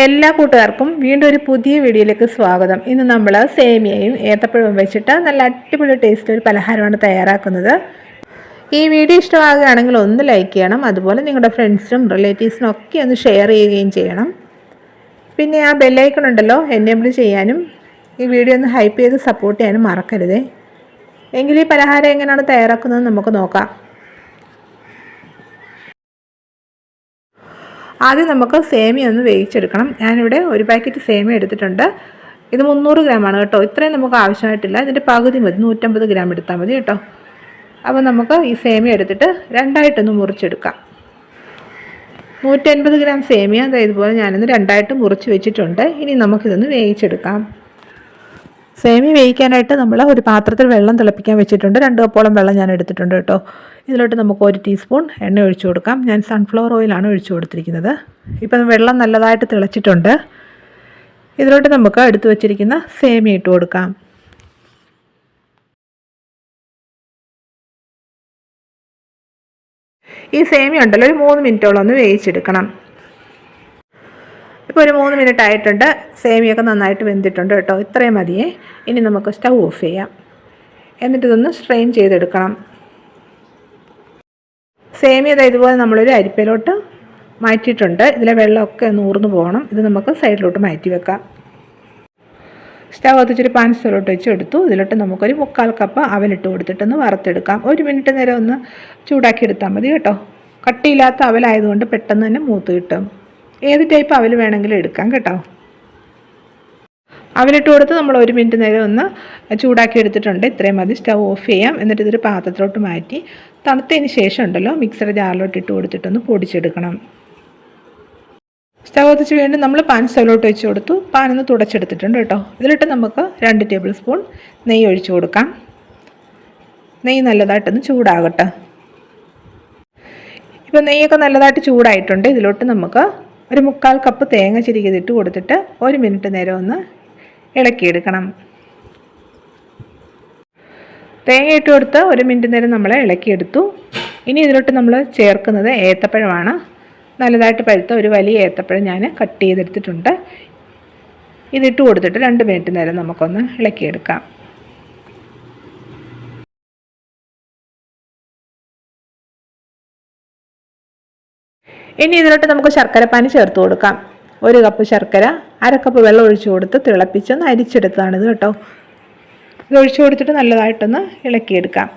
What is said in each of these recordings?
എല്ലാ കൂട്ടുകാർക്കും വീണ്ടും ഒരു പുതിയ വീഡിയോയിലേക്ക് സ്വാഗതം. ഇന്ന് നമ്മൾ സേമിയയും ഏത്തപ്പഴവും വെച്ചിട്ട് നല്ല അടിപൊളി ടേസ്റ്റ് ഒരു പലഹാരമാണ് തയ്യാറാക്കുന്നത്. ഈ വീഡിയോ ഇഷ്ടമാകുകയാണെങ്കിൽ ഒന്ന് ലൈക്ക് ചെയ്യണം. അതുപോലെ നിങ്ങളുടെ ഫ്രണ്ട്സിനും റിലേറ്റീവ്സിനും ഒക്കെ ഒന്ന് ഷെയർ ചെയ്യുകയും ചെയ്യണം. പിന്നെ ആ ബെല്ലൈക്കൺ ഉണ്ടല്ലോ എനേബിൾ ചെയ്യാനും ഈ വീഡിയോ ഒന്ന് ഹൈപ്പ് ചെയ്ത് സപ്പോർട്ട് ചെയ്യാനും മറക്കരുതേ. എങ്കിൽ ഈ പലഹാരം എങ്ങനെയാണ് തയ്യാറാക്കുന്നത് നമുക്ക് നോക്കാം. ആദ്യം നമുക്ക് സേമിയ ഒന്ന് വേവിച്ചെടുക്കണം. ഞാനിവിടെ ഒരു പാക്കറ്റ് സേമിയ എടുത്തിട്ടുണ്ട്. ഇത് മുന്നൂറ് ഗ്രാമാണ് കേട്ടോ. ഇത്രയും നമുക്ക് ആവശ്യമായിട്ടില്ല. ഇതിന്റെ പകുതി മതി. നൂറ്റമ്പത് ഗ്രാം എടുത്താൽ മതി കേട്ടോ. അപ്പോൾ നമുക്ക് ഈ സേമിയ എടുത്തിട്ട് രണ്ടായിട്ടൊന്ന് മുറിച്ചെടുക്കാം. നൂറ്റൻപത് ഗ്രാം സേമിയ അതായത് ഇതുപോലെ ഞാനിന്ന് രണ്ടായിട്ട് മുറിച്ച് വെച്ചിട്ടുണ്ട്. ഇനി നമുക്കിതൊന്ന് വേവിച്ചെടുക്കാം. സേമി വേവിക്കാനായിട്ട് നമ്മൾ ഒരു പാത്രത്തിൽ വെള്ളം തിളപ്പിക്കാൻ വെച്ചിട്ടുണ്ട്. രണ്ട് കപ്പോളം വെള്ളം ഞാൻ എടുത്തിട്ടുണ്ട് കേട്ടോ. ഇതിലോട്ട് നമുക്ക് ഒരു ടീസ്പൂൺ എണ്ണ ഒഴിച്ചു കൊടുക്കാം. ഞാൻ സൺഫ്ലവർ ഓയിലാണ് ഒഴിച്ചു കൊടുത്തിരിക്കുന്നത്. ഇപ്പം വെള്ളം നല്ലതായിട്ട് തിളച്ചിട്ടുണ്ട്. ഇതിലോട്ട് നമുക്ക് എടുത്തു വച്ചിരിക്കുന്ന സേമി ഇട്ട് കൊടുക്കാം. ഈ സേമി ഉണ്ടല്ലോ ഒരു മൂന്ന് മിനിറ്റോളം ഒന്ന് വേവിച്ചെടുക്കണം. ഇപ്പോൾ ഒരു മൂന്ന് മിനിറ്റ് ആയിട്ടുണ്ട്. സേമിയൊക്കെ നന്നായിട്ട് വെന്തിട്ടുണ്ട് കേട്ടോ. ഇത്രയും മതിയേ. ഇനി നമുക്ക് സ്റ്റൗ ഓഫ് ചെയ്യാം. എന്നിട്ടിതൊന്ന് സ്ട്രെയിൻ ചെയ്തെടുക്കണം. സേമിയ ഇതുപോലെ നമ്മളൊരു അരിപ്പയിലോട്ട് മാറ്റിയിട്ടുണ്ട്. ഇതിലെ വെള്ളമൊക്കെ ഒന്ന് ഊർന്നു പോകണം. ഇത് നമുക്ക് സൈഡിലോട്ട് മാറ്റി വെക്കാം. സ്റ്റവ് കത്തിച്ചൊരു പാൻ സ്റ്റോലോട്ട് വെച്ച് എടുത്തു. ഇതിലോട്ട് നമുക്കൊരു മുക്കാൽ കപ്പ് അവലിട്ട് കൊടുത്തിട്ടൊന്ന് വറുത്തെടുക്കാം. ഒരു മിനിറ്റ് നേരം ഒന്ന് ചൂടാക്കി എടുത്താൽ മതി കേട്ടോ. കട്ടിയില്ലാത്ത അവലായതുകൊണ്ട് പെട്ടെന്ന് തന്നെ മൂത്ത് കിട്ടും. ഏത് ടൈപ്പ് അവൽ വേണമെങ്കിലും എടുക്കാം കേട്ടോ. അവലിട്ട് കൊടുത്ത് നമ്മൾ ഒരു മിനിറ്റ് നേരം ഒന്ന് ചൂടാക്കി എടുത്തിട്ടുണ്ട്. ഇത്രയും മതി. സ്റ്റൗ ഓഫ് ചെയ്യാം. എന്നിട്ട് ഇതൊരു പാത്രത്തിലോട്ട് മാറ്റി തണുത്തതിന് ശേഷം ഉണ്ടല്ലോ മിക്സറുടെ ജാറിലോട്ട് ഇട്ട് കൊടുത്തിട്ടൊന്ന് പൊടിച്ചെടുക്കണം. സ്റ്റവ് കത്തിച്ച് വീണ്ടും നമ്മൾ പാൻ സ്റ്റവിലോട്ട് വെച്ച് കൊടുത്തു. പാനൊന്ന് തുടച്ചെടുത്തിട്ടുണ്ട് കേട്ടോ. ഇതിലിട്ട് നമുക്ക് രണ്ട് ടേബിൾ സ്പൂൺ നെയ്യ് ഒഴിച്ചു കൊടുക്കാം. നെയ്യ് നല്ലതായിട്ടൊന്ന് ചൂടാകട്ടെ. ഇപ്പോൾ നെയ്യൊക്കെ നല്ലതായിട്ട് ചൂടായിട്ടുണ്ട്. ഇതിലോട്ട് നമുക്ക് ഒരു മുക്കാൽ കപ്പ് തേങ്ങ ചിരികിതിട്ട് കൊടുത്തിട്ട് ഒരു മിനിറ്റ് നേരം ഒന്ന് ഇളക്കിയെടുക്കണം. തേങ്ങ ഇട്ട് കൊടുത്ത് ഒരു മിനിറ്റ് നേരം നമ്മൾ ഇളക്കിയെടുത്തു. ഇനി ഇതിലോട്ട് നമ്മൾ ചേർക്കുന്നത് ഏത്തപ്പഴമാണ്. നല്ലതായിട്ട് പഴുത്ത ഒരു വലിയ ഏത്തപ്പഴം ഞാൻ കട്ട് ചെയ്തെടുത്തിട്ടുണ്ട്. ഇതിട്ട് കൊടുത്തിട്ട് രണ്ട് മിനിറ്റ് നേരം നമുക്കൊന്ന് ഇളക്കിയെടുക്കാം. ഇനി ഇതിലോട്ട് നമുക്ക് ശർക്കരപ്പാനി ചേർത്ത് കൊടുക്കാം. ഒരു കപ്പ് ശർക്കര അര കപ്പ് വെള്ളം ഒഴിച്ചു കൊടുത്ത് തിളപ്പിച്ചൊന്ന് അരിച്ചെടുത്തതാണിത് കേട്ടോ. ഇത് ഒഴിച്ചു കൊടുത്തിട്ട് നല്ലതായിട്ടൊന്ന് ഇളക്കിയെടുക്കാം.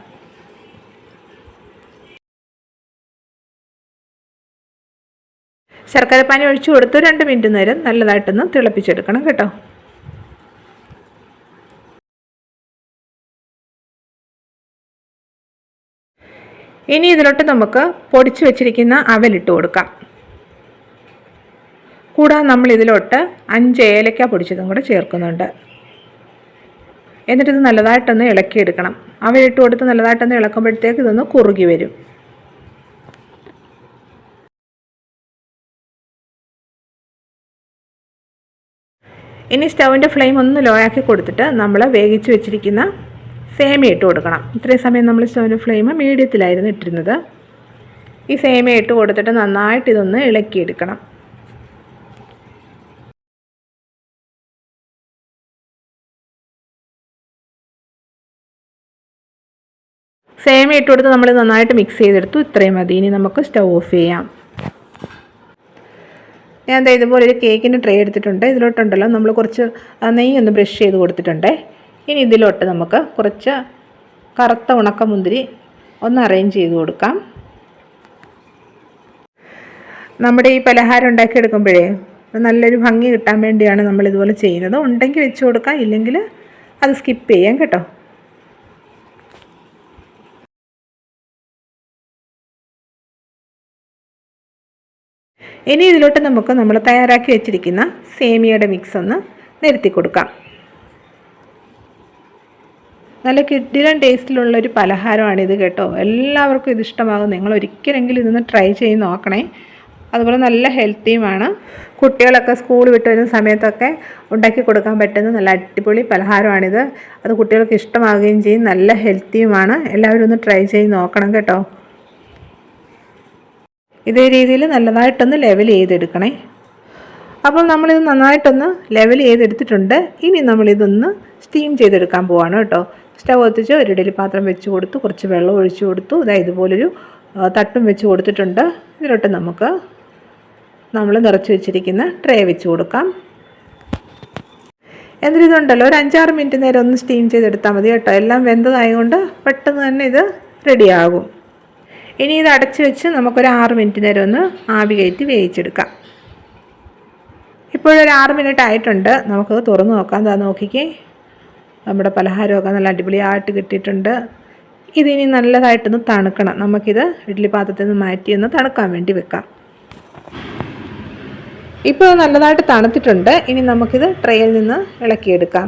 ശർക്കരപ്പാനി ഒഴിച്ചു കൊടുത്ത് രണ്ട് മിനിറ്റ് നേരം നല്ലതായിട്ടൊന്ന് തിളപ്പിച്ചെടുക്കണം കേട്ടോ. ഇനി ഇതിലോട്ട് നമുക്ക് പൊടിച്ചു വെച്ചിരിക്കുന്ന അവലിട്ട് കൊടുക്കാം. കൂടാതെ നമ്മൾ ഇതിലോട്ട് അഞ്ച് ഏലക്ക പൊടിച്ചതും കൂടെ ചേർക്കുന്നുണ്ട്. എന്നിട്ടിത് നല്ലതായിട്ടൊന്ന് ഇളക്കിയെടുക്കണം. അവയിട്ട് കൊടുത്ത് നല്ലതായിട്ടൊന്ന് ഇളക്കുമ്പോഴത്തേക്ക് ഇതൊന്ന് കുറുകി വരും. ഇനി സ്റ്റൗവിന്റെ ഫ്ലെയിം ഒന്ന് ലോ ആക്കി കൊടുത്തിട്ട് നമ്മൾ വേവിച്ച് വെച്ചിരിക്കുന്ന സേമിയ ഇട്ട് കൊടുക്കണം. ഇത്രയും സമയം നമ്മൾ സ്റ്റൗവിന്റെ ഫ്ലെയിം മീഡിയത്തിലായിരുന്നു ഇട്ടിരുന്നത്. ഈ സേമിയ ഇട്ട് കൊടുത്തിട്ട് നന്നായിട്ട് ഇതൊന്ന് ഇളക്കിയെടുക്കണം. സേമിയ ഇട്ട് കൊടുത്ത് നമ്മൾ നന്നായിട്ട് മിക്സ് ചെയ്തെടുത്തു. ഇത്രയും മതി. ഇനി നമുക്ക് സ്റ്റൗ ഓഫ് ചെയ്യാം. ഞാൻ എന്താ ഇതുപോലെ ഒരു കേക്കിന്റെ ട്രേ എടുത്തിട്ടുണ്ട്. ഇതിലോട്ടുണ്ടല്ലോ. നമ്മൾ കുറച്ച് നെയ്യ് ഒന്ന് ബ്രഷ് ചെയ്ത് കൊടുത്തിട്ടുണ്ട്. ഇനി ഇതിലോട്ട് നമുക്ക് കുറച്ച് കറുത്ത ഉണക്കമുന്തിരി ഒന്ന് അറേഞ്ച് ചെയ്ത് കൊടുക്കാം. നമ്മുടെ ഈ പലഹാരം ഉണ്ടാക്കിയെടുക്കുമ്പോഴേ നല്ലൊരു ഭംഗി കിട്ടാൻ വേണ്ടിയാണ് നമ്മൾ ഇതുപോലെ ചെയ്യുന്നത്. ഉണ്ടെങ്കിൽ വെച്ച് കൊടുക്കാം. ഇല്ലെങ്കിൽ അത് സ്കിപ്പ് ചെയ്യാം കേട്ടോ. ഇനി ഇതിലോട്ട് നമുക്ക് നമ്മൾ തയ്യാറാക്കി വെച്ചിരിക്കുന്ന സേമിയയുടെ മിക്സ് ഒന്ന് നിരത്തി കൊടുക്കാം. നല്ല കിഡിലൻ ടേസ്റ്റിലുള്ളൊരു പലഹാരമാണിത് കേട്ടോ. എല്ലാവർക്കും ഇത് ഇഷ്ടമാകും. നിങ്ങൾ ഒരിക്കലെങ്കിലും ഇതൊന്ന് ട്രൈ ചെയ്ത് നോക്കണേ. അതുപോലെ നല്ല ഹെൽത്തിയുമാണ് കുട്ടികളൊക്കെ സ്കൂൾ വിട്ട് വരുന്ന സമയത്തൊക്കെ ഉണ്ടാക്കി കൊടുക്കാൻ പറ്റുന്ന നല്ല അടിപൊളി പലഹാരമാണിത്. അത് കുട്ടികൾക്ക് ഇഷ്ടമാവുകയും ചെയ്യും. നല്ല ഹെൽത്തിയുമാണ് എല്ലാവരും ഒന്ന് ട്രൈ ചെയ്ത് നോക്കണം കേട്ടോ. ഇതേ രീതിയിൽ നല്ലതായിട്ടൊന്ന് ലെവൽ ചെയ്തെടുക്കണേ. അപ്പോൾ നമ്മളിത് നന്നായിട്ടൊന്ന് ലെവൽ ചെയ്തെടുത്തിട്ടുണ്ട്. ഇനി നമ്മളിതൊന്ന് സ്റ്റീം ചെയ്തെടുക്കാൻ പോവാണ് കേട്ടോ. സ്റ്റവ് കത്തിച്ച് ഒരു ഇഡലി പാത്രം വെച്ച് കൊടുത്തു കുറച്ച് വെള്ളം ഒഴിച്ചു കൊടുത്തു. ഇതാ ഇതുപോലൊരു തട്ടും വെച്ച് കൊടുത്തിട്ടുണ്ട്. ഇതിലോട്ട് നമുക്ക് നമ്മൾ നിറച്ച് വെച്ചിരിക്കുന്ന ട്രേ വെച്ച് കൊടുക്കാം. എന്നിട്ട് ഇതുണ്ടല്ലോ ഒരു അഞ്ചാറ് മിനിറ്റ് നേരം ഒന്ന് സ്റ്റീം ചെയ്തെടുത്താൽ മതി കേട്ടോ. എല്ലാം വെന്തതായതുകൊണ്ട് പെട്ടെന്ന് തന്നെ ഇത് റെഡിയാകും ഇനി ഇത് അടച്ചു വെച്ച് നമുക്കൊരു ആറ് മിനിറ്റ് നേരം ഒന്ന് ആവി കയറ്റി വേവിച്ചെടുക്കാം. ഇപ്പോഴൊരു ആറ് മിനിറ്റ് ആയിട്ടുണ്ട്. നമുക്ക് തുറന്ന് നോക്കാം. എന്താ നോക്കിക്കേ. നമ്മുടെ പലഹാരമൊക്കെ നല്ല അടിപൊളിയായിട്ട് കിട്ടിയിട്ടുണ്ട്. ഇതിനി നല്ലതായിട്ടൊന്ന് തണുക്കണം. നമുക്കിത് ഇഡ്ഡലി പാത്രത്തിൽ നിന്ന് മാറ്റി ഒന്ന് തണുക്കാൻ വേണ്ടി വെക്കാം. ഇപ്പോൾ നല്ലതായിട്ട് തണുത്തിട്ടുണ്ട്. ഇനി നമുക്കിത് ട്രെയിൽ നിന്ന് ഇളക്കിയെടുക്കാം.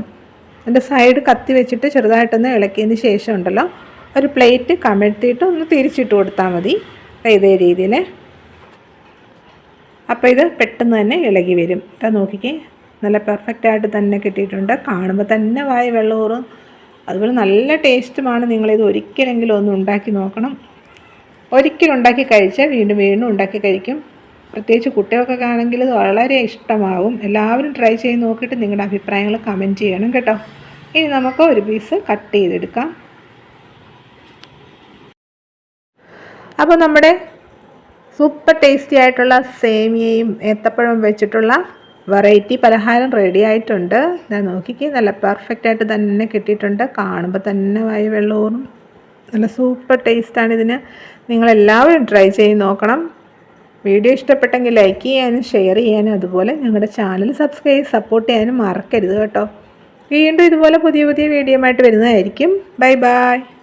അതിന്റെ സൈഡ് കത്തി വെച്ചിട്ട് ചെറുതായിട്ടൊന്ന് ഇളക്കിയതിന് ശേഷം ഉണ്ടല്ലോ. ഒരു പ്ലേറ്റ് കമഴ്ത്തിയിട്ട് ഒന്ന് തിരിച്ചിട്ട് കൊടുത്താൽ മതി. ഇതേ രീതിയിൽ അപ്പോൾ ഇത് പെട്ടെന്ന് തന്നെ ഇളകി വരും. അത് നോക്കിക്കേ. നല്ല പെർഫെക്റ്റായിട്ട് തന്നെ കിട്ടിയിട്ടുണ്ട്. കാണുമ്പോൾ തന്നെ വായ വെള്ളമൂറും അതുപോലെ നല്ല ടേസ്റ്റുമാണ്. നിങ്ങളിത് ഒരിക്കലെങ്കിലും ഒന്ന് ഉണ്ടാക്കി നോക്കണം. ഒരിക്കലും ഉണ്ടാക്കി കഴിച്ചാൽ വീണ്ടും വീണ്ടും ഉണ്ടാക്കി കഴിക്കും. പ്രത്യേകിച്ച് കുട്ടികൾക്കൊക്കെ ആണെങ്കിൽ ഇത് വളരെ ഇഷ്ടമാകും എല്ലാവരും ട്രൈ ചെയ്ത് നോക്കിയിട്ട് നിങ്ങളുടെ അഭിപ്രായങ്ങൾ കമന്റ് ചെയ്യണം കേട്ടോ. ഇനി നമുക്ക് ഒരു പീസ് കട്ട് ചെയ്തെടുക്കാം. അപ്പോൾ നമ്മുടെ സൂപ്പർ ടേസ്റ്റി ആയിട്ടുള്ള സേമിയയും ഏത്തപ്പഴവും വെച്ചിട്ടുള്ള വെറൈറ്റി പലഹാരം റെഡി ആയിട്ടുണ്ട്. ഞാൻ നോക്കിക്കേ നല്ല പെർഫെക്റ്റ് ആയിട്ട് തന്നെ കിട്ടിയിട്ടുണ്ട്. കാണുമ്പോൾ തന്നെ വായ വെള്ളവും നല്ല സൂപ്പർ ടേസ്റ്റാണ് ഇതിന്. നിങ്ങളെല്ലാവരും ട്രൈ ചെയ്ത് നോക്കണം. വീഡിയോ ഇഷ്ടപ്പെട്ടെങ്കിൽ ലൈക്ക് ചെയ്യാനും ഷെയർ ചെയ്യാനും അതുപോലെ ഞങ്ങളുടെ ചാനൽ സബ്സ്ക്രൈബ് സപ്പോർട്ട് ചെയ്യാനും മറക്കരുത് കേട്ടോ. വീണ്ടും ഇതുപോലെ പുതിയ പുതിയ വീഡിയോ ആയിട്ട് വരുന്നതായിരിക്കും. Bye bye